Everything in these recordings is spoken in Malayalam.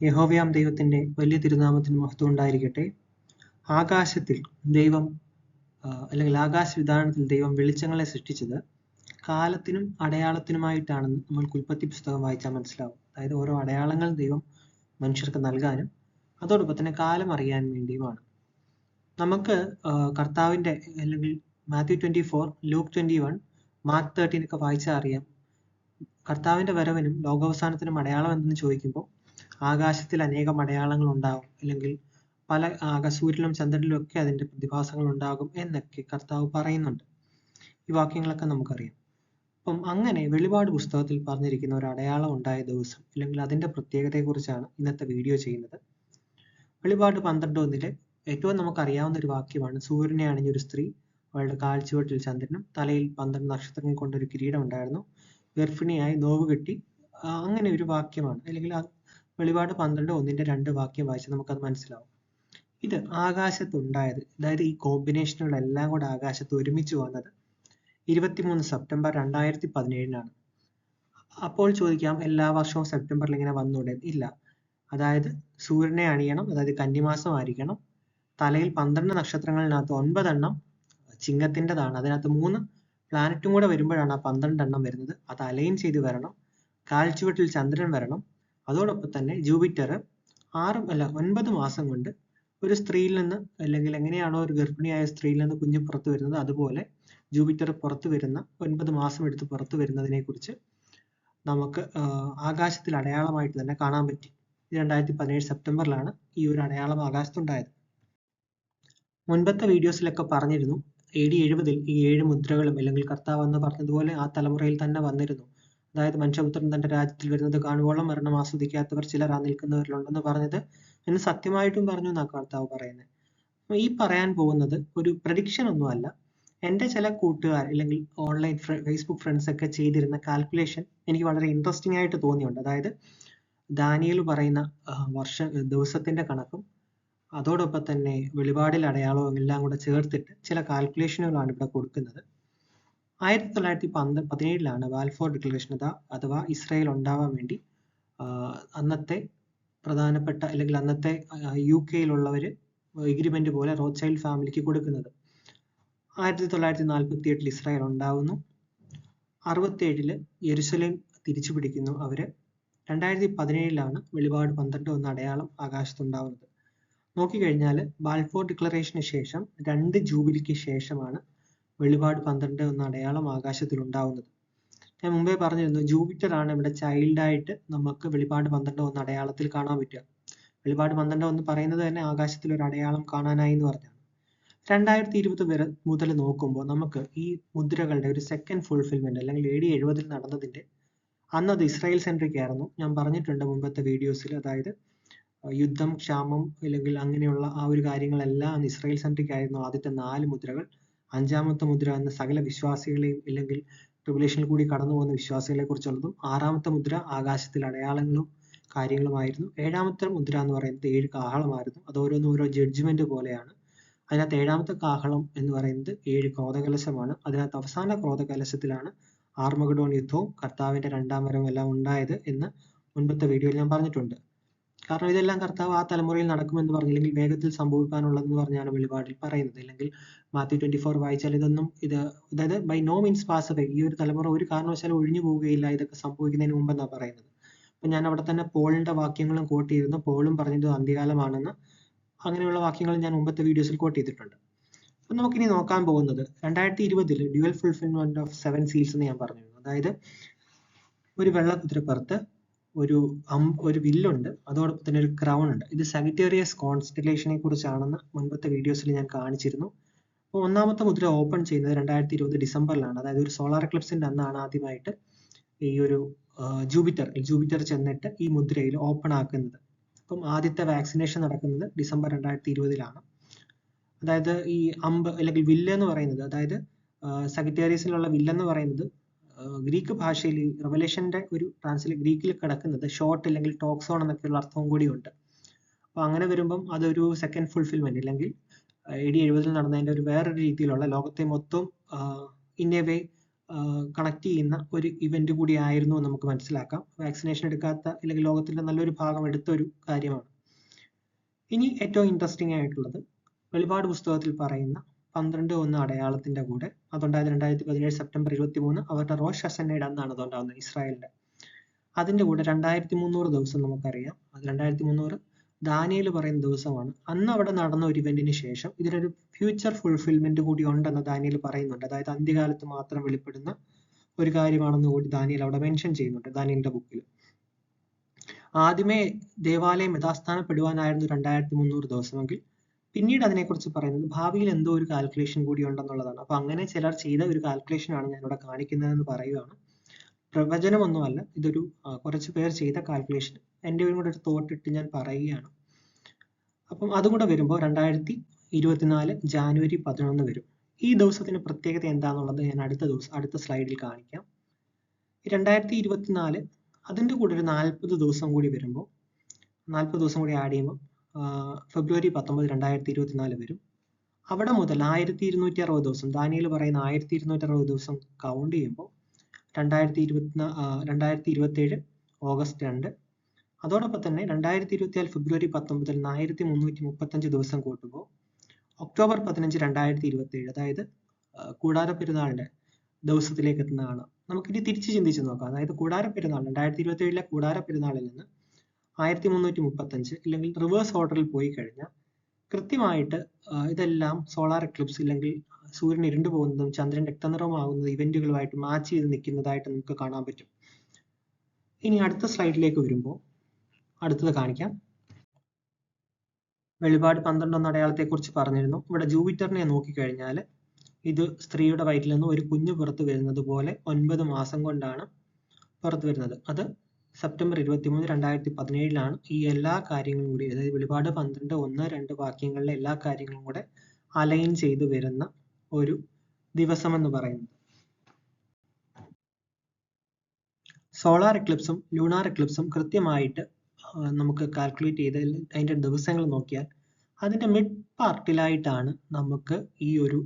യഹോവയാം ദൈവത്തിന്റെ വലിയ തിരുനാമത്തിന് മഹത്വം ഉണ്ടായിരിക്കട്ടെ. ആകാശത്തിൽ ദൈവം അല്ലെങ്കിൽ ആകാശ വിധാനത്തിൽ ദൈവം വെളിച്ചങ്ങളെ സൃഷ്ടിച്ചത് കാലത്തിനും അടയാളത്തിനുമായിട്ടാണെന്ന് നമ്മൾ ഉൽപ്പത്തി പുസ്തകം വായിച്ചാൽ മനസ്സിലാവും. അതായത് ഓരോ അടയാളങ്ങൾ ദൈവം മനുഷ്യർക്ക് നൽകാനും അതോടൊപ്പം തന്നെ കാലം അറിയാൻ വേണ്ടിയുമാണ്. നമുക്ക് കർത്താവിന്റെ അല്ലെങ്കിൽ Matthew twenty four Luke twenty one Mark thirteen ഒക്കെ വായിച്ചാൽ അറിയാം. കർത്താവിന്റെ വരവിനും ലോകാവസാനത്തിനും അടയാളം എന്തെന്ന് ചോദിക്കുമ്പോൾ ആകാശത്തിൽ അനേകം അടയാളങ്ങൾ ഉണ്ടാകും അല്ലെങ്കിൽ പല ആകാശ സൂര്യനിലും ചന്ദ്രനിലും ഒക്കെ അതിന്റെ പ്രതിഭാസങ്ങൾ ഉണ്ടാകും എന്നൊക്കെ കർത്താവ് പറയുന്നുണ്ട്. ഈ വാക്യങ്ങളൊക്കെ നമുക്കറിയാം. അപ്പം അങ്ങനെ വെളിപാട് പുസ്തകത്തിൽ പറഞ്ഞിരിക്കുന്ന ഒരു അടയാളം ഉണ്ടായ ദിവസം അല്ലെങ്കിൽ അതിന്റെ പ്രത്യേകതയെക്കുറിച്ചാണ് ഇന്നത്തെ വീഡിയോ ചെയ്യുന്നത്. വെളിപാട് പന്ത്രണ്ട് ഒന്നിലെ ഏറ്റവും നമുക്കറിയാവുന്ന ഒരു വാക്യമാണ് സൂര്യനെ അണിഞ്ഞൊരു സ്ത്രീ അവളുടെ കാഴ്ചവെട്ടിൽ ചന്ദ്രനും തലയിൽ പന്ത്രണ്ട് നക്ഷത്രങ്ങൾ കൊണ്ടൊരു കിരീടം ഉണ്ടായിരുന്നു. ഗർഭിണിയായി നോവ് അങ്ങനെ ഒരു വാക്യമാണ്. അല്ലെങ്കിൽ വെളിപാട് പന്ത്രണ്ട് ഒന്നിന്റെ രണ്ട് വാക്യം വായിച്ചാൽ നമുക്കത് മനസ്സിലാവും. ഇത് ആകാശത്തുണ്ടായത് അതായത് ഈ കോമ്പിനേഷനുകളെല്ലാം കൂടെ ആകാശത്ത് ഒരുമിച്ച് വന്നത് ഇരുപത്തിമൂന്ന് സെപ്റ്റംബർ രണ്ടായിരത്തി പതിനേഴിനാണ്. അപ്പോൾ ചോദിക്കാം എല്ലാ വർഷവും സെപ്റ്റംബറിൽ ഇങ്ങനെ വന്നൂടെ? ഇല്ല. അതായത് സൂര്യനെ അണിയണം അതായത് കന്നിമാസം ആയിരിക്കണം. തലയിൽ പന്ത്രണ്ട് നക്ഷത്രങ്ങളിനകത്ത് ഒൻപതെണ്ണം ചിങ്ങത്തിന്റെതാണ്. അതിനകത്ത് മൂന്ന് പ്ലാനറ്റും കൂടെ വരുമ്പോഴാണ് ആ പന്ത്രണ്ടെണ്ണം വരുന്നത്. അത് അലൈൻ ചെയ്ത് വരണം. കാൽച്ചുവട്ടിൽ ചന്ദ്രൻ വരണം. അതോടൊപ്പം തന്നെ ജൂപിറ്റർ ആറ് അല്ല ഒൻപത് മാസം കൊണ്ട് ഒരു സ്ത്രീയിൽ നിന്ന് അല്ലെങ്കിൽ എങ്ങനെയാണോ ഒരു ഗർഭിണിയായ സ്ത്രീയിൽ നിന്ന് കുഞ്ഞ് പുറത്തു വരുന്നത് അതുപോലെ ജൂപിറ്റർ പുറത്തു വരുന്ന ഒൻപത് മാസം എടുത്ത് പുറത്തു വരുന്നതിനെ കുറിച്ച് നമുക്ക് ആകാശത്തിൽ അടയാളമായിട്ട് തന്നെ കാണാൻ പറ്റി. രണ്ടായിരത്തി പതിനേഴ് സെപ്റ്റംബറിലാണ് ഈ ഒരു അടയാളം ആകാശത്തുണ്ടായത്. മുൻപത്തെ വീഡിയോസിലൊക്കെ പറഞ്ഞിരുന്നു എ ഡി എഴുപതിൽ ഈ ഏഴ് മുദ്രകളും അല്ലെങ്കിൽ കർത്താവ് എന്ന് പറഞ്ഞതുപോലെ ആ തലമുറയിൽ തന്നെ വന്നിരുന്നു. അതായത് മനുഷ്യപുത്രൻ തന്റെ രാജ്യത്തിൽ വരുന്നത് കാണുവോളം മരണം ആസ്വദിക്കാത്തവർ ചിലർ ആ നിൽക്കുന്നവരിലുണ്ടെന്ന് പറഞ്ഞത് എന്ന് സത്യമായിട്ടും പറഞ്ഞു എന്നാ കർത്താവ് പറയുന്നത്. ഈ പറയാൻ പോകുന്നത് ഒരു പ്രഡിക്ഷൻ ഒന്നുമല്ല എന്റെ ചില കൂട്ടുകാർ അല്ലെങ്കിൽ ഓൺലൈൻ ഫേസ്ബുക്ക് ഫ്രണ്ട്സ് ഒക്കെ ചെയ്തിരുന്ന കാൽക്കുലേഷൻ എനിക്ക് വളരെ ഇൻട്രസ്റ്റിംഗ് ആയിട്ട് തോന്നിയുണ്ട് അതായത് ദാനിയൽ പറയുന്ന വർഷ ദിവസത്തിന്റെ കണക്കും അതോടൊപ്പം തന്നെ വെളിപാടിൽ അടയാളവും എല്ലാം കൂടെ ചേർത്തിട്ട് ചില കാൽക്കുലേഷനുകളാണ് ഇവിടെ കൊടുക്കുന്നത്. ആയിരത്തി തൊള്ളായിരത്തി പന്ത് പതിനേഴിലാണ് വാൽഫോർ ഡിക്ലറേഷൻ അഥവാ ഇസ്രായേൽ ഉണ്ടാവാൻ വേണ്ടി അന്നത്തെ പ്രധാനപ്പെട്ട അല്ലെങ്കിൽ അന്നത്തെ യു കെയിലുള്ളവർ എഗ്രിമെന്റ് പോലെ റോച്ചൈൽഡ് ഫാമിലിക്ക് കൊടുക്കുന്നത്. ആയിരത്തി തൊള്ളായിരത്തി നാൽപ്പത്തി എട്ടിൽ ഇസ്രായേൽ ഉണ്ടാവുന്നു. അറുപത്തേഴിൽ യെരുസലേം തിരിച്ചു പിടിക്കുന്നു അവർ. രണ്ടായിരത്തി പതിനേഴിലാണ് വെളിപാട് പന്ത്രണ്ട് ഒന്ന് അടയാളം ആകാശത്തുണ്ടാവുന്നത്. നോക്കിക്കഴിഞ്ഞാൽ ബാൽഫോർ ഡിക്ലറേഷന് ശേഷം രണ്ട് ജൂബിലിക്ക് ശേഷമാണ് വെളിപാട് പന്ത്രണ്ട് എന്ന അടയാളം ആകാശത്തിൽ ഉണ്ടാവുന്നത്. ഞാൻ മുമ്പേ പറഞ്ഞിരുന്നു ജൂപ്പിറ്റർ ആണ് ഇവിടെ ചൈൽഡ് ആയിട്ട് നമുക്ക് വെളിപാട് പന്ത്രണ്ട് ഒന്ന് അടയാളത്തിൽ കാണാൻ പറ്റുക. വെളിപാട് പന്ത്രണ്ട് ഒന്ന് പറയുന്നത് തന്നെ ആകാശത്തിൽ ഒരു അടയാളം കാണാനായി എന്ന് പറഞ്ഞാണ്. രണ്ടായിരത്തി ഇരുപത് വരെ മുതൽ നോക്കുമ്പോൾ നമുക്ക് ഈ മുദ്രകളുടെ ഒരു സെക്കൻഡ് ഫുൾഫിൽമെന്റ് അല്ലെങ്കിൽ എ ഡി എഴുപതിൽ നടന്നതിന്റെ അന്ന് അത് ഇസ്രായേൽ സെൻട്രിക് ആയിരുന്നു. ഞാൻ പറഞ്ഞിട്ടുണ്ട് മുമ്പത്തെ വീഡിയോസിൽ അതായത് യുദ്ധം ക്ഷാമം അല്ലെങ്കിൽ അങ്ങനെയുള്ള ആ ഒരു കാര്യങ്ങളെല്ലാം ഇസ്രായേൽ സെൻട്രിക് ആയിരുന്നു ആദ്യത്തെ നാല് മുദ്രകൾ. അഞ്ചാമത്തെ മുദ്ര അന്ന് സകല വിശ്വാസികളെയും അല്ലെങ്കിൽ ട്രിബുലേഷനിൽ കൂടി കടന്നു പോകുന്ന വിശ്വാസികളെ കുറിച്ചുള്ളതും ആറാമത്തെ മുദ്ര ആകാശത്തിൽ അടയാളങ്ങളും കാര്യങ്ങളുമായിരുന്നു. ഏഴാമത്തെ മുദ്ര എന്ന് പറയുന്നത് ഏഴ് കാഹളമായിരുന്നു. അത് ഓരോന്നും ഓരോ ജഡ്ജ്മെന്റ് പോലെയാണ്. അതിനകത്ത് ഏഴാമത്തെ കാഹളം എന്ന് പറയുന്നത് ഏഴ് ക്രോധകലശമാണ്. അതിനകത്ത് അവസാന ക്രോധകലശത്തിലാണ് ആർമഗഡോൺ യുദ്ധവും കർത്താവിന്റെ രണ്ടാം വരവും എല്ലാം ഉണ്ടായത് എന്ന് മുൻപത്തെ വീഡിയോയിൽ ഞാൻ പറഞ്ഞിട്ടുണ്ട്. കാരണം ഇതെല്ലാം കർത്താവ് ആ തലമുറയിൽ നടക്കുമെന്ന് പറഞ്ഞില്ലെങ്കിൽ വേഗത്തിൽ സംഭവിക്കാനുള്ളതെന്ന് പറഞ്ഞാണ് വെളിപാടിൽ പറയുന്നത്. അല്ലെങ്കിൽ മാത്യു ട്വന്റി ഫോർ വായിച്ചാൽ ഇതൊന്നും ഇത് അതായത് by no means pass away ഈ ഒരു തലമുറ ഒരു കാരണവശാലും ഒഴിഞ്ഞു പോവുകയില്ല ഇതൊക്കെ സംഭവിക്കുന്നതിന് മുമ്പെന്നാണ് പറയുന്നത്. അപ്പൊ ഞാൻ അവിടെ തന്നെ പോളിന്റെ വാക്യങ്ങളും കോട്ട് ചെയ്തിരുന്നു. പോളും പറഞ്ഞത് അന്ത്യകാലമാണെന്ന് അങ്ങനെയുള്ള വാക്യങ്ങൾ ഞാൻ മുമ്പത്തെ വീഡിയോസിൽ കോട്ട് ചെയ്തിട്ടുണ്ട്. അപ്പൊ നമുക്കിനി നോക്കാൻ പോകുന്നത് രണ്ടായിരത്തി ഇരുപതിൽ dual fulfilment of seven seals എന്ന് ഞാൻ പറഞ്ഞിരുന്നു. അതായത് ഒരു വെള്ള കുതിരപ്പുറത്ത് ഒരു അം ഒരു വില്ലുണ്ട്. അതോടൊപ്പം തന്നെ ഒരു ക്രൗൺ ഉണ്ട്. ഇത് സെഗറ്റേറിയസ് കോൺസ്റ്റലേഷനെ കുറിച്ചാണെന്ന് മുൻപത്തെ വീഡിയോസിൽ ഞാൻ കാണിച്ചിരുന്നു. അപ്പോൾ ഒന്നാമത്തെ മുദ്ര ഓപ്പൺ ചെയ്യുന്നത് രണ്ടായിരത്തി ഇരുപത് ഡിസംബറിലാണ്. അതായത് ഒരു സോളാർ എക്ലിപ്സിന്റെ അന്നാണ് ആദ്യമായിട്ട് ഈ ഒരു ജൂപിറ്റർ ജൂപിറ്റർ ചെന്നിട്ട് ഈ മുദ്രയിൽ ഓപ്പൺ ആക്കുന്നത്. അപ്പം ആദ്യത്തെ വാക്സിനേഷൻ നടക്കുന്നത് ഡിസംബർ രണ്ടായിരത്തി ഇരുപതിലാണ് അതായത് ഈ അമ്പ് അല്ലെങ്കിൽ വില്ല് എന്ന് പറയുന്നത് അതായത് സെക്രട്ടേറിയസിലുള്ള വില്ലെന്ന് പറയുന്നത് ഗ്രീക്ക് ഭാഷയിൽ റെവലേഷന്റെ ഒരു ട്രാൻസ്ലേ ഗ്രീക്കിൽ കിടക്കുന്നത് ഷോർട്ട് അല്ലെങ്കിൽ ടോക്സോൺ എന്നൊക്കെയുള്ള അർത്ഥവും കൂടിയുണ്ട്. അപ്പൊ അങ്ങനെ വരുമ്പം അതൊരു സെക്കൻഡ് ഫുൾഫിൽമെന്റ് അല്ലെങ്കിൽ എ ഡി എഴുപതിൽ നടന്നതിന്റെ ഒരു വേറൊരു രീതിയിലുള്ള ലോകത്തെ മൊത്തം ഇൻ എ വേ കണക്ട് ചെയ്യുന്ന ഒരു ഇവന്റ് കൂടിയായിരുന്നു എന്ന് നമുക്ക് മനസ്സിലാക്കാം. വാക്സിനേഷൻ എടുക്കാത്ത അല്ലെങ്കിൽ ലോകത്തിന്റെ നല്ലൊരു ഭാഗം എടുത്ത ഒരു കാര്യമാണ്. ഇനി ഏറ്റവും ഇൻട്രസ്റ്റിംഗ് ആയിട്ടുള്ളത് വെളിപാട് പുസ്തകത്തിൽ പറയുന്ന പന്ത്രണ്ട് ഒന്ന് അടയാളത്തിന്റെ കൂടെ. അതുണ്ടായത് രണ്ടായിരത്തി പതിനേഴ് സെപ്റ്റംബർ ഇരുപത്തി മൂന്ന് അവരുടെ റോഷ് ഹസന്നയുടെ അന്നാണ് അതുണ്ടാവുന്നത് ഇസ്രായേലിന്റെ അതിന്റെ കൂടെ രണ്ടായിരത്തി മുന്നൂറ് ദിവസം നമുക്കറിയാം. അത് രണ്ടായിരത്തി മുന്നൂറ് ദാനിയൽ പറയുന്ന ദിവസമാണ്. അന്ന് അവിടെ നടന്ന ഒരു ഇവന്റിന് ശേഷം ഇതിനൊരു ഫ്യൂച്ചർ ഫുൾഫിൽമെന്റ് കൂടി ഉണ്ടെന്ന് ദാനിയൽ പറയുന്നുണ്ട്. അതായത് അന്ത്യകാലത്ത് മാത്രം വെളിപ്പെടുന്ന ഒരു കാര്യമാണെന്ന് കൂടി ദാനിയൽ അവിടെ മെൻഷൻ ചെയ്യുന്നുണ്ട് ദാനിയലിന്റെ ബുക്കിൽ ആദ്യമേ ദേവാലയം യഥാസ്ഥാനപ്പെടുവാനായിരുന്നു രണ്ടായിരത്തി മുന്നൂറ് ദിവസമെങ്കിൽ പിന്നീട് അതിനെക്കുറിച്ച് പറയുന്നത് ഭാവിയിൽ എന്തോ ഒരു കാൽക്കുലേഷൻ കൂടി ഉണ്ടെന്നുള്ളതാണ്. അപ്പൊ അങ്ങനെ ചിലർ ചെയ്ത ഒരു കാൽക്കുലേഷൻ ആണ് ഞാൻ ഇവിടെ കാണിക്കുന്നതെന്ന് പറയുകയാണ്. പ്രവചനമൊന്നുമല്ല ഇതൊരു കുറച്ച് പേർ ചെയ്ത കാൽക്കുലേഷൻ എന്റെ കൂടെ ഒരു തോട്ട് ഇട്ട് ഞാൻ പറയുകയാണ്. അപ്പം അതും കൂടെ വരുമ്പോൾ രണ്ടായിരത്തി ഇരുപത്തിനാല് ജാനുവരി പതിനൊന്ന് വരും. ഈ ദിവസത്തിന് പ്രത്യേകത എന്താണെന്നുള്ളത് ഞാൻ അടുത്ത ദിവസം അടുത്ത സ്ലൈഡിൽ കാണിക്കാം. രണ്ടായിരത്തി ഇരുപത്തിനാല് അതിന്റെ കൂടെ ഒരു നാൽപ്പത് ദിവസം കൂടി വരുമ്പോൾ നാൽപ്പത് ദിവസം കൂടി ആഡ് ചെയ്യുമ്പോൾ ഫെബ്രുവരി പത്തൊമ്പത് രണ്ടായിരത്തി ഇരുപത്തിനാല് വരും. അവിടെ മുതൽ ആയിരത്തി ഇരുന്നൂറ്റി അറുപത് ദിവസം ദാനിയിൽ പറയുന്ന ആയിരത്തി ഇരുന്നൂറ്റി അറുപത് ദിവസം കൗണ്ട് ചെയ്യുമ്പോൾ രണ്ടായിരത്തി ഇരുപത്തി രണ്ടായിരത്തി ഇരുപത്തേഴ് ഓഗസ്റ്റ് രണ്ട്. അതോടൊപ്പം തന്നെ രണ്ടായിരത്തി ഇരുപത്തിനാല് ഫെബ്രുവരി പത്തൊമ്പതിൽ നിന്ന് ആയിരത്തി മുന്നൂറ്റി മുപ്പത്തഞ്ച് ദിവസം കൂട്ടുമ്പോൾ ഒക്ടോബർ പതിനഞ്ച് രണ്ടായിരത്തി ഇരുപത്തേഴ് അതായത് കൂടാര പെരുന്നാളിന്റെ ദിവസത്തിലേക്ക് എത്തുന്നതാണ്. നമുക്കിനി തിരിച്ച് ചിന്തിച്ച് നോക്കാം. അതായത് കൂടാര പെരുന്നാൾ രണ്ടായിരത്തി ഇരുപത്തി ഏഴിലെ കൂടാര പെരുന്നാളിൽ നിന്ന് ആയിരത്തി മുന്നൂറ്റി മുപ്പത്തഞ്ച് ഇല്ലെങ്കിൽ റിവേഴ്സ് ഓർഡറിൽ പോയി കഴിഞ്ഞാൽ കൃത്യമായിട്ട് ഇതെല്ലാം സോളാർ എക്ലിപ്സ് അല്ലെങ്കിൽ സൂര്യൻ ഇരുണ്ടു പോകുന്നതും ചന്ദ്രൻ രക്തനിറമാകുന്നതും ഇവന്റുകളുമായിട്ട് മാച്ച് ചെയ്ത് നിൽക്കുന്നതായിട്ട് നമുക്ക് കാണാൻ പറ്റും. ഇനി അടുത്ത സ്ലൈഡിലേക്ക് വരുമ്പോൾ അടുത്തത് കാണിക്കാം. വെളിപാട് പന്ത്രണ്ടൊന്ന് അടയാളത്തെ കുറിച്ച് പറഞ്ഞിരുന്നു. ഇവിടെ ജൂപിറ്ററിനെ നോക്കിക്കഴിഞ്ഞാൽ ഇത് സ്ത്രീയുടെ വയറ്റിൽ നിന്ന് ഒരു കുഞ്ഞ് പുറത്തു വരുന്നത് പോലെ ഒൻപത് മാസം കൊണ്ടാണ് പുറത്തു വരുന്നത്. അത് സെപ്റ്റംബർ ഇരുപത്തി മൂന്ന് രണ്ടായിരത്തി പതിനേഴിലാണ് ഈ എല്ലാ കാര്യങ്ങളും കൂടി അതായത് വെളിപാട് പന്ത്രണ്ട് ഒന്ന് രണ്ട് വാക്യങ്ങളിലെ എല്ലാ കാര്യങ്ങളും കൂടെ അലൈൻ ചെയ്തു വരുന്ന ഒരു ദിവസം എന്ന് പറയുന്നത് സോളാർ എക്ലിപ്സും ലൂണാർ എക്ലിപ്സും കൃത്യമായിട്ട് നമുക്ക് കാൽക്കുലേറ്റ് ചെയ്ത് അതിന്റെ ദിവസങ്ങൾ നോക്കിയാൽ അതിന്റെ മിഡ് പാർട്ടിലായിട്ടാണ് നമുക്ക് ഈ ഒരു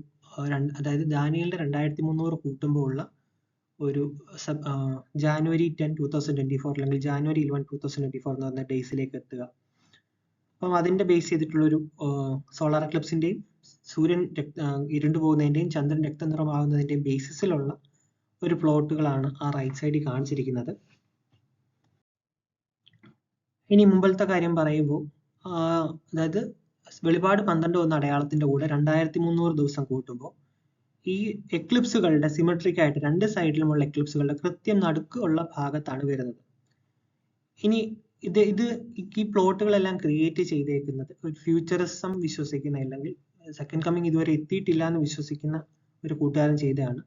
അതായത് ദാനിയലിന്റെ രണ്ടായിരത്തി മുന്നൂറ് കൂട്ടുമ്പോൾ ഉള്ള ഒരു January ten two thousand twenty four അല്ലെങ്കിൽ January eleven two thousand twenty four എന്ന് പറഞ്ഞ ഡേയ്സിലേക്ക് എത്തുക. അപ്പം അതിന്റെ ബേസ് ചെയ്തിട്ടുള്ള ഒരു സോളാർ എക്ലിപ്സിന്റെയും സൂര്യൻ ഇരുണ്ടു പോകുന്നതിന്റെയും ചന്ദ്രൻ രക്തനിറമാകുന്നതിന്റെയും ബേസിസിലുള്ള ഒരു പ്ലോട്ടുകളാണ് ആ റൈറ്റ് സൈഡിൽ കാണിച്ചിരിക്കുന്നത്. ഇനി മുമ്പത്തെ കാര്യം പറയുമ്പോൾ അതായത് വെളിപാട് പന്ത്രണ്ട് ഒന്ന് അടയാളത്തിന്റെ കൂടെ രണ്ടായിരത്തി മുന്നൂറ് ദിവസം കൂട്ടുമ്പോൾ ഈ എക്ലിപ്സുകളുടെ സിമെട്രിക് ആയിട്ട് രണ്ട് സൈഡിലുമുള്ള എക്ലിപ്സുകളുടെ കൃത്യം നടുക്കുള്ള ഭാഗത്താണ് വരുന്നത്. ഇനി ഇത് ഇത് ഈ പ്ലോട്ടുകളെല്ലാം ക്രിയേറ്റ് ചെയ്തേക്കുന്നത് ഒരു ഫ്യൂച്ചറിസം വിശ്വസിക്കുന്ന അല്ലെങ്കിൽ സെക്കൻഡ് കമ്മിങ് ഇതുവരെ എത്തിയിട്ടില്ല എന്ന് വിശ്വസിക്കുന്ന ഒരു കൂട്ടുകാരൻ ചെയ്തതാണ്.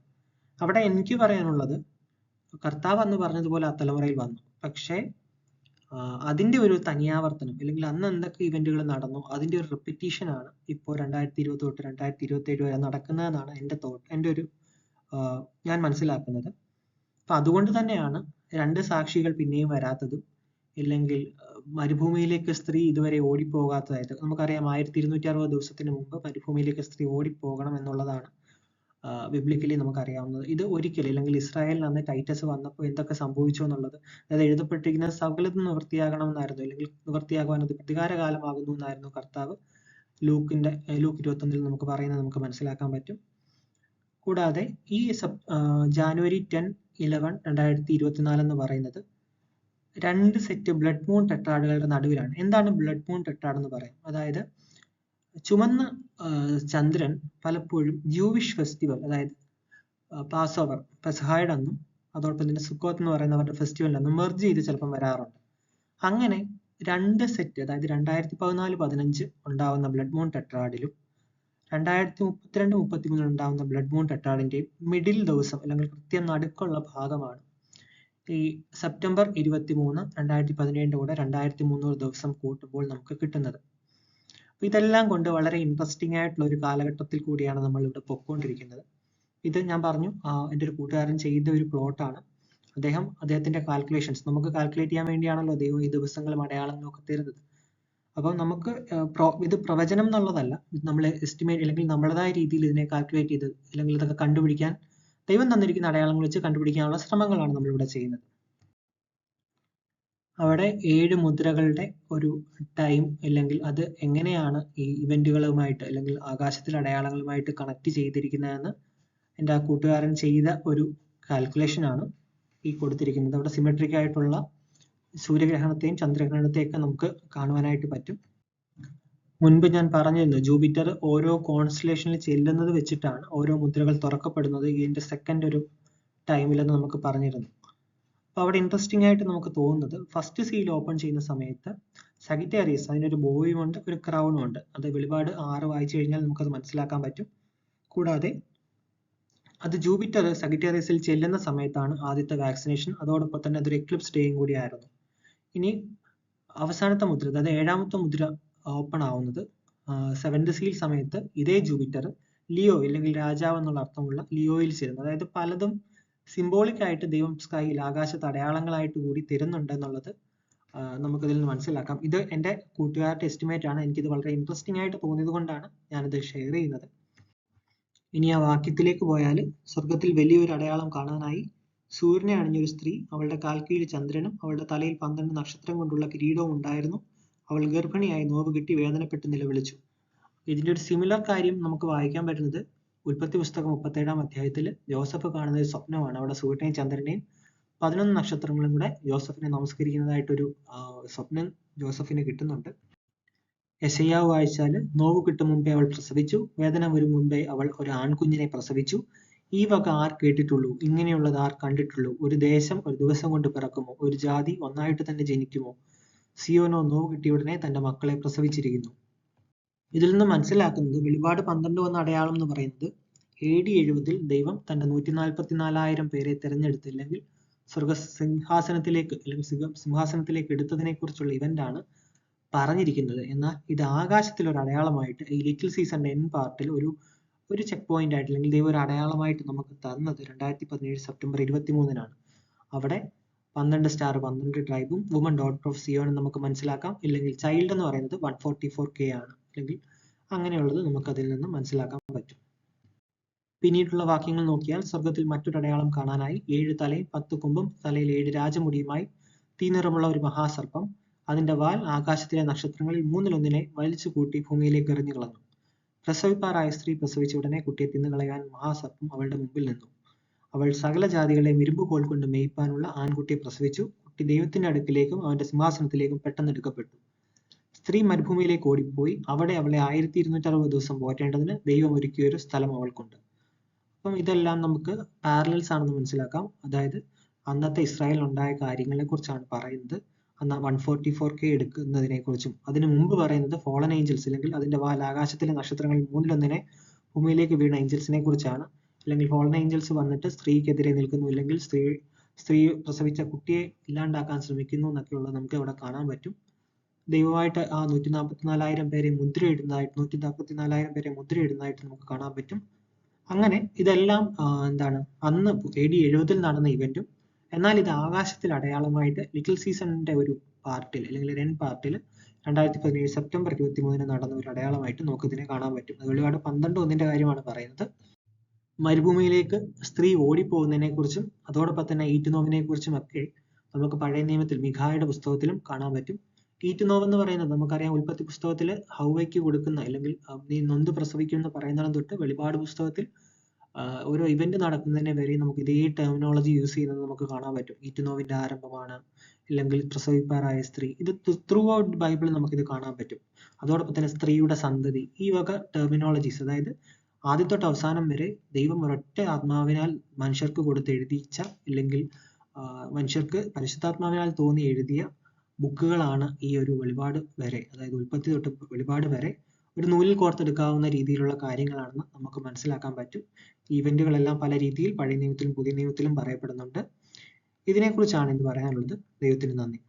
അവിടെ എനിക്ക് പറയാനുള്ളത് കർത്താവ് അന്ന് പറഞ്ഞതുപോലെ ആ തലമുറയിൽ വന്നു. പക്ഷേ അതിന്റെ ഒരു തനിയാവർത്തനം അല്ലെങ്കിൽ അന്ന് എന്തൊക്കെ ഇവന്റുകൾ നടന്നു അതിന്റെ ഒരു റിപ്പറ്റീഷൻ ആണ് ഇപ്പോൾ രണ്ടായിരത്തി ഇരുപത്തി തൊട്ട് രണ്ടായിരത്തി ഇരുപത്തി ഏഴ് വരെ നടക്കുന്നതെന്നാണ് എന്റെ തോട്ട് എന്റെ ഒരു ഞാൻ മനസ്സിലാക്കുന്നത്. അപ്പൊ അതുകൊണ്ട് തന്നെയാണ് രണ്ട് സാക്ഷികൾ പിന്നെയും വരാത്തതും ഇല്ലെങ്കിൽ മരുഭൂമിയിലേക്ക് സ്ത്രീ ഇതുവരെ ഓടിപ്പോകാത്തതായിട്ട് നമുക്കറിയാം ആയിരത്തി ഇരുന്നൂറ്റി അറുപത് ദിവസത്തിന് മുമ്പ് മരുഭൂമിയിലേക്ക് സ്ത്രീ ഓടിപ്പോകണം എന്നുള്ളതാണ് ബിബ്ലിക്കലി നമുക്കറിയാവുന്നത്. ഇത് ഒരിക്കലും അല്ലെങ്കിൽ ഇസ്രായേലിൽ അന്ന് ടൈറ്റസ് വന്നപ്പോൾ എന്തൊക്കെ സംഭവിച്ചു എന്നുള്ളത് അതായത് എഴുതപ്പെട്ടിരിക്കുന്ന സകലതും നിവൃത്തിയാകണമെന്നായിരുന്നു അല്ലെങ്കിൽ നിവൃത്തിയാകുവാൻ അത് പ്രതികാരകാലമാകുന്നു എന്നായിരുന്നു കർത്താവ് ലൂക്കിന്റെ ലൂക്ക് ഇരുപത്തൊന്നിൽ നമുക്ക് പറയുന്നത് നമുക്ക് മനസ്സിലാക്കാൻ പറ്റും. കൂടാതെ ഈ ജാനുവരി ടെൻ ഇലവൻ രണ്ടായിരത്തി ഇരുപത്തിനാല് എന്ന് പറയുന്നത് രണ്ട് സെറ്റ് ബ്ലഡ് മൂൺ ടെട്രാഡുകളുടെ നടുവിലാണ്. എന്താണ് ബ്ലഡ് മൂൺ ടെട്രാഡ് എന്ന് പറയുന്നത്? അതായത് ചുമന്ന ചന്ദ്രൻ പലപ്പോഴും ജൂവിഷ് ഫെസ്റ്റിവൽ അതായത് പാസ് ഓവർ പെസഹായുടെ അന്നും അതോടൊപ്പം തന്നെ സുക്കോത്ത് എന്ന് പറയുന്ന അവരുടെ ഫെസ്റ്റിവലിൽ അന്നും മെർജ് ചെയ്ത് ചിലപ്പം വരാറുണ്ട്. അങ്ങനെ രണ്ട് സെറ്റ് അതായത് രണ്ടായിരത്തി പതിനാല് പതിനഞ്ച് ഉണ്ടാവുന്ന ബ്ലഡ് മൂൺ ടെട്രാഡിലും രണ്ടായിരത്തി മുപ്പത്തിരണ്ട് മുപ്പത്തി മൂന്നിൽ ഉണ്ടാവുന്ന ബ്ലഡ് മൂൺ ടെട്രാഡിന്റെയും മിഡിൽ ദിവസം അല്ലെങ്കിൽ കൃത്യം നടുക്കുള്ള ഭാഗമാണ്. ഈ സെപ്റ്റംബർ ഇരുപത്തി മൂന്ന് രണ്ടായിരത്തി പതിനേഴിന്റെ കൂടെ രണ്ടായിരത്തി മുന്നൂറ് ദിവസം കൂട്ടുമ്പോൾ നമുക്ക് കിട്ടുന്നത്. ഇതെല്ലാം കൊണ്ട് വളരെ ഇൻട്രസ്റ്റിംഗ് ആയിട്ടുള്ള ഒരു കാലഘട്ടത്തിൽ കൂടിയാണ് നമ്മൾ ഇവിടെ പൊക്കോണ്ടിരിക്കുന്നത്. ഇത് ഞാൻ പറഞ്ഞു എന്റെ ഒരു കൂട്ടുകാരൻ ചെയ്ത ഒരു പ്ലോട്ടാണ് അദ്ദേഹം അദ്ദേഹത്തിന്റെ കാൽക്കുലേഷൻസ് നമുക്ക് കാൽക്കുലേറ്റ് ചെയ്യാൻ വേണ്ടിയാണല്ലോ ദൈവം ഈ ദിവസങ്ങൾ നോക്കി തരുന്നത്. അപ്പം നമുക്ക് ഇത് പ്രവചനം എന്നുള്ളതല്ല. നമ്മൾ എസ്റ്റിമേറ്റ് അല്ലെങ്കിൽ നമ്മളതായ രീതിയിൽ ഇതിനെ കാൽക്കുലേറ്റ് ചെയ്ത് അല്ലെങ്കിൽ ഇതൊക്കെ കണ്ടുപിടിക്കാൻ ദൈവം തന്നിരിക്കുന്ന അടയാളങ്ങൾ വെച്ച് കണ്ടുപിടിക്കാനുള്ള ശ്രമങ്ങളാണ് നമ്മളിവിടെ ചെയ്യുന്നത്. അവിടെ ഏഴ് മുദ്രകളുടെ ഒരു ടൈം അല്ലെങ്കിൽ അത് എങ്ങനെയാണ് ഈ ഇവന്റുകളുമായിട്ട് അല്ലെങ്കിൽ ആകാശത്തിലെ അടയാളങ്ങളുമായിട്ട് കണക്ട് ചെയ്തിരിക്കുന്നതെന്ന് എന്റെ ആ കൂട്ടുകാരൻ ചെയ്ത ഒരു കാൽക്കുലേഷൻ ആണ് ഈ കൊടുത്തിരിക്കുന്നത്. അവിടെ സിമെട്രിക് ആയിട്ടുള്ള സൂര്യഗ്രഹണത്തെയും ചന്ദ്രഗ്രഹണത്തെയും ഒക്കെ നമുക്ക് കാണുവാനായിട്ട് പറ്റും. മുൻപ് ഞാൻ പറഞ്ഞിരുന്നു ജൂപിറ്റർ ഓരോ കോൺസ്റ്റലേഷനിൽ ചെല്ലുന്നത് വെച്ചിട്ടാണ് ഓരോ മുദ്രകൾ തുറക്കപ്പെടുന്നത് ഇതിന്റെ സെക്കൻഡ് ഒരു ടൈമിലെന്ന് നമുക്ക് പറഞ്ഞിരുന്നു. അപ്പോൾ അവിടെ ഇൻട്രസ്റ്റിംഗ് ആയിട്ട് നമുക്ക് തോന്നുന്നത് ഫസ്റ്റ് സീൽ ഓപ്പൺ ചെയ്യുന്ന സമയത്ത് സഗിറ്റേറിയസ് അതിനൊരു ബോയും ഉണ്ട് ഒരു ക്രൗണും ഉണ്ട്. അത് വെളിപാട് ആറ് വായിച്ചു കഴിഞ്ഞാൽ നമുക്കത് മനസ്സിലാക്കാൻ പറ്റും. കൂടാതെ അത് ജൂപിറ്റർ സഗിറ്റേറിയസിൽ ചെല്ലുന്ന സമയത്താണ് ആദ്യത്തെ വാക്സിനേഷൻ അതോടൊപ്പം തന്നെ അതൊരു എക്ലിപ്സ് ഡേയും കൂടിയായിരുന്നു ഇനി അവസാനത്തെ മുദ്ര അതായത് ഏഴാമത്തെ മുദ്ര ഓപ്പൺ ആവുന്നത് സെവൻത് സീൽ സമയത്ത് ഇതേ ജൂപിറ്റർ ലിയോ അല്ലെങ്കിൽ രാജാവ് എന്നുള്ള അർത്ഥമുള്ള ലിയോയിൽ ചേരുന്നു. അതായത് പലതും സിംബോളിക് ആയിട്ട് ദൈവം സ്കൈയിൽ ആകാശത്ത് അടയാളങ്ങളായിട്ട് കൂടി തരുന്നുണ്ട് എന്നുള്ളത് നമുക്കിതിൽ നിന്ന് മനസ്സിലാക്കാം. ഇത് എന്റെ കൂട്ടുകാരുടെ എസ്റ്റിമേറ്റ് ആണ്. എനിക്കിത് വളരെ ഇൻട്രസ്റ്റിംഗ് ആയിട്ട് തോന്നിയത് കൊണ്ടാണ് ഞാനിത് ഷെയർ ചെയ്യുന്നത്. ഇനി ആ വാക്യത്തിലേക്ക് പോയാൽ സ്വർഗത്തിൽ വലിയൊരു അടയാളം കാണാനായി സൂര്യനെ അണിഞ്ഞൊരു സ്ത്രീ അവളുടെ കാൽക്കീഴ് ചന്ദ്രനും അവളുടെ തലയിൽ പന്ത്രണ്ട് നക്ഷത്രം കൊണ്ടുള്ള കിരീടവും ഉണ്ടായിരുന്നു. അവൾ ഗർഭിണിയായി നോവ് കിട്ടി വേദനപ്പെട്ട് നിലവിളിച്ചു. ഇതിന്റെ ഒരു സിമിലർ കാര്യം നമുക്ക് വായിക്കാൻ പറ്റുന്നത് ഉൽപ്പത്തി പുസ്തകം മുപ്പത്തേഴാം അധ്യായത്തിൽ ജോസഫ് കാണുന്ന ഒരു സ്വപ്നമാണ്. അവിടെ സൂര്യനെയും ചന്ദ്രനെയും പതിനൊന്ന് നക്ഷത്രങ്ങളും കൂടെ ജോസഫിനെ നമസ്കരിക്കുന്നതായിട്ടൊരു സ്വപ്നം ജോസഫിന് കിട്ടുന്നുണ്ട്. യശയ്യാവ് വായിച്ചാൽ നോവ് കിട്ടും മുമ്പേ അവൾ പ്രസവിച്ചു. വേദന വരും മുമ്പേ അവൾ ഒരു ആൺകുഞ്ഞിനെ പ്രസവിച്ചു. ഈ വക ആർ കേട്ടിട്ടുള്ളൂ. ഇങ്ങനെയുള്ളത് ആർ കണ്ടിട്ടുള്ളൂ. ഒരു ദേശം ഒരു ദിവസം കൊണ്ട് പിറക്കുമോ? ഒരു ജാതി ഒന്നായിട്ട് തന്നെ ജനിക്കുമോ? സിയോനോ നോവ് കിട്ടിയ ഉടനെ തന്റെ മക്കളെ പ്രസവിച്ചിരിക്കുന്നു. ഇതിൽ നിന്ന് മനസ്സിലാക്കുന്നത് വെളിപാട് പന്ത്രണ്ട് വന്ന അടയാളം എന്ന് പറയുന്നത് എ ഡി എഴുപതിൽ ദൈവം തന്റെ നൂറ്റി നാൽപ്പത്തിനാലായിരം പേരെ തെരഞ്ഞെടുത്ത് അല്ലെങ്കിൽ സ്വർഗ സിംഹാസനത്തിലേക്ക് അല്ലെങ്കിൽ സിംഹാസനത്തിലേക്ക് എടുത്തതിനെ കുറിച്ചുള്ള ഇവന്റ് ആണ് പറഞ്ഞിരിക്കുന്നത്. എന്നാൽ ഇത് ആകാശത്തിൽ ഒരു അടയാളമായിട്ട് ഈ ലിറ്റിൽ സീസണിന്റെ എൻ പാർട്ടിൽ ഒരു ഒരു ചെക്ക് പോയിന്റ് ആയിട്ട് അല്ലെങ്കിൽ ദൈവം ഒരു അടയാളമായിട്ട് നമുക്ക് തന്നത് രണ്ടായിരത്തി പതിനേഴ് സെപ്റ്റംബർ ഇരുപത്തി മൂന്നിനാണ് അവിടെ പന്ത്രണ്ട് സ്റ്റാർ പന്ത്രണ്ട് ട്രൈബും വുമൺ ഡോട്ടർ ഓഫ് സിയോൺ എന്ന് നമുക്ക് മനസ്സിലാക്കാം. ഇല്ലെങ്കിൽ ചൈൽഡ് എന്ന് പറയുന്നത് വൺ ഫോർട്ടി ഫോർ കെ ആണ്. അല്ലെങ്കിൽ അങ്ങനെയുള്ളത് നമുക്ക് അതിൽ നിന്ന് മനസ്സിലാക്കാൻ പറ്റും. പിന്നീടുള്ള വാക്യങ്ങൾ നോക്കിയാൽ സ്വർഗത്തിൽ മറ്റൊരു അടയാളം കാണാനായി ഏഴ് തലയും പത്ത് കൊമ്പും തലയിൽ ഏഴ് രാജമുടിയുമായി തീനിറമുള്ള ഒരു മഹാസർപ്പം. അതിന്റെ വാൽ ആകാശത്തിലെ നക്ഷത്രങ്ങളിൽ മൂന്നിലൊന്നിനെ വലിച്ചു കൂട്ടി ഭൂമിയിലേക്ക് എറിഞ്ഞു കളഞ്ഞു. പ്രസവിപ്പാറായ സ്ത്രീ പ്രസവിച്ച ഉടനെ കുട്ടിയെ തിന്നുകളയാൻ മഹാസർപ്പം അവളുടെ മുമ്പിൽ നിന്നു. അവൾ സകല ജാതികളെ ഇരുമ്പുകോൽ കൊണ്ട് മേയ്പ്പാനുള്ള ആൺകുട്ടിയെ പ്രസവിച്ചു. കുട്ടി ദൈവത്തിന്റെ അടുക്കിലേക്കും അവന്റെ സിംഹാസനത്തിലേക്കും പെട്ടെന്ന് എടുക്കപ്പെട്ടു. സ്ത്രീ മരുഭൂമിയിലേക്ക് ഓടിപ്പോയി. അവിടെ അവളെ ആയിരത്തി ഇരുന്നൂറ്റി അറുപത് ദിവസം പോറ്റേണ്ടതിന് ദൈവം ഒരുക്കിയ ഒരു സ്ഥലം അവൾക്കുണ്ട്. അപ്പം ഇതെല്ലാം നമുക്ക് പാരലൽസ് ആണെന്ന് മനസ്സിലാക്കാം. അതായത് അന്നത്തെ ഇസ്രായേലിൽ ഉണ്ടായ കാര്യങ്ങളെ കുറിച്ചാണ് പറയുന്നത്. അന്ന് വൺ ഫോർട്ടി ഫോർ കെ എടുക്കുന്നതിനെ കുറിച്ചും അതിനു മുമ്പ് പറയുന്നത് ഫോളൻ ഏഞ്ചൽസ് അല്ലെങ്കിൽ അതിന്റെ വാൽ ആകാശത്തിലെ നക്ഷത്രങ്ങളിൽ മൂന്നിലൊന്നിനെ ഭൂമിയിലേക്ക് വീണ ഏഞ്ചൽസിനെ കുറിച്ചാണ് അല്ലെങ്കിൽ ഫോളൻ ഏഞ്ചൽസ് വന്നിട്ട് സ്ത്രീക്കെതിരെ നിൽക്കുന്നു അല്ലെങ്കിൽ സ്ത്രീ സ്ത്രീ പ്രസവിച്ച കുട്ടിയെ ഇല്ലാണ്ടാക്കാൻ ശ്രമിക്കുന്നു എന്നൊക്കെയുള്ളത് നമുക്ക് ഇവിടെ കാണാൻ പറ്റും. ദൈവമായിട്ട് ആ നൂറ്റി നാൽപ്പത്തിനാലായിരം പേരെ മുദ്രയിടുന്നതായിട്ട് നൂറ്റി നാൽപ്പത്തിനാലായിരം പേരെ മുദ്രയിടുന്നതായിട്ട് നമുക്ക് കാണാൻ പറ്റും. അങ്ങനെ ഇതെല്ലാം എന്താണ് അന്ന് എ ഡി എഴുപതിൽ നടന്ന ഇവന്റും എന്നാൽ ഇത് ആകാശത്തിൽ അടയാളമായിട്ട് ലിറ്റിൽ സീസണിന്റെ ഒരു പാർട്ടിൽ അല്ലെങ്കിൽ റെൻ പാർട്ടിൽ രണ്ടായിരത്തി പതിനേഴ് സെപ്റ്റംബർ ഇരുപത്തി മൂന്നിന് നടന്ന ഒരു അടയാളമായിട്ട് നമുക്ക് ഇതിനെ കാണാൻ പറ്റും. വെളിപാട് പന്ത്രണ്ട് ഒന്നിന്റെ കാര്യമാണ് പറയുന്നത്. മരുഭൂമിയിലേക്ക് സ്ത്രീ ഓടിപ്പോകുന്നതിനെ കുറിച്ചും അതോടൊപ്പം തന്നെ ഈറ്റുനോവിനെ കുറിച്ചും ഒക്കെ നമുക്ക് പഴയ നിയമത്തിൽ മിഖായുടെ പുസ്തകത്തിലും കാണാൻ പറ്റും. ഈറ്റുനോവ് എന്ന് പറയുന്നത് നമുക്കറിയാം ഉൽപ്പത്തി പുസ്തകത്തിൽ ഹൗവയ്ക്ക് കൊടുക്കുന്ന അല്ലെങ്കിൽ നീ നൊന്ത് പ്രസവിക്കും എന്ന് പറയുന്നിടം തൊട്ട് വെളിപാട് പുസ്തകത്തിൽ ഓരോ ഇവന്റ് നടക്കുന്നതിനെ വരെ നമുക്ക് ഇതേ ടെർമിനോളജി യൂസ് ചെയ്യുന്നത് നമുക്ക് കാണാൻ പറ്റും. ഈറ്റുനോവിന്റെ ആരംഭമാണ് അല്ലെങ്കിൽ പ്രസവിപ്പാറായ സ്ത്രീ. ഇത് ത്രൂ ഔട്ട് ബൈബിളിൽ നമുക്കിത് കാണാൻ പറ്റും. അതോടൊപ്പം തന്നെ സ്ത്രീയുടെ സന്തതി ഈ വക ടെർമിനോളജീസ് അതായത് ആദ്യത്തൊട്ട് അവസാനം വരെ ദൈവം ഒരൊറ്റ ആത്മാവിനാൽ മനുഷ്യർക്ക് കൊടുത്ത് എഴുതിച്ച അല്ലെങ്കിൽ മനുഷ്യർക്ക് പരിശുദ്ധാത്മാവിനാൽ തോന്നി എഴുതിയ ബുക്കുകളാണ് ഈ ഒരു വെളിപാട് വരെ അതായത് ഉൽപ്പത്തി തൊട്ട് വെളിപാട് വരെ ഒരു നൂലിൽ കോർത്തെടുക്കാവുന്ന രീതിയിലുള്ള കാര്യങ്ങളാണെന്ന് നമുക്ക് മനസ്സിലാക്കാൻ പറ്റും. ഇവന്റുകളെല്ലാം പല രീതിയിൽ പഴയ നിയമത്തിലും പുതിയ നിയമത്തിലും പറയപ്പെടുന്നുണ്ട്. ഇതിനെക്കുറിച്ചാണ് ഇന്ന് പറയാനുള്ളത്. ദൈവത്തിന് നന്ദി.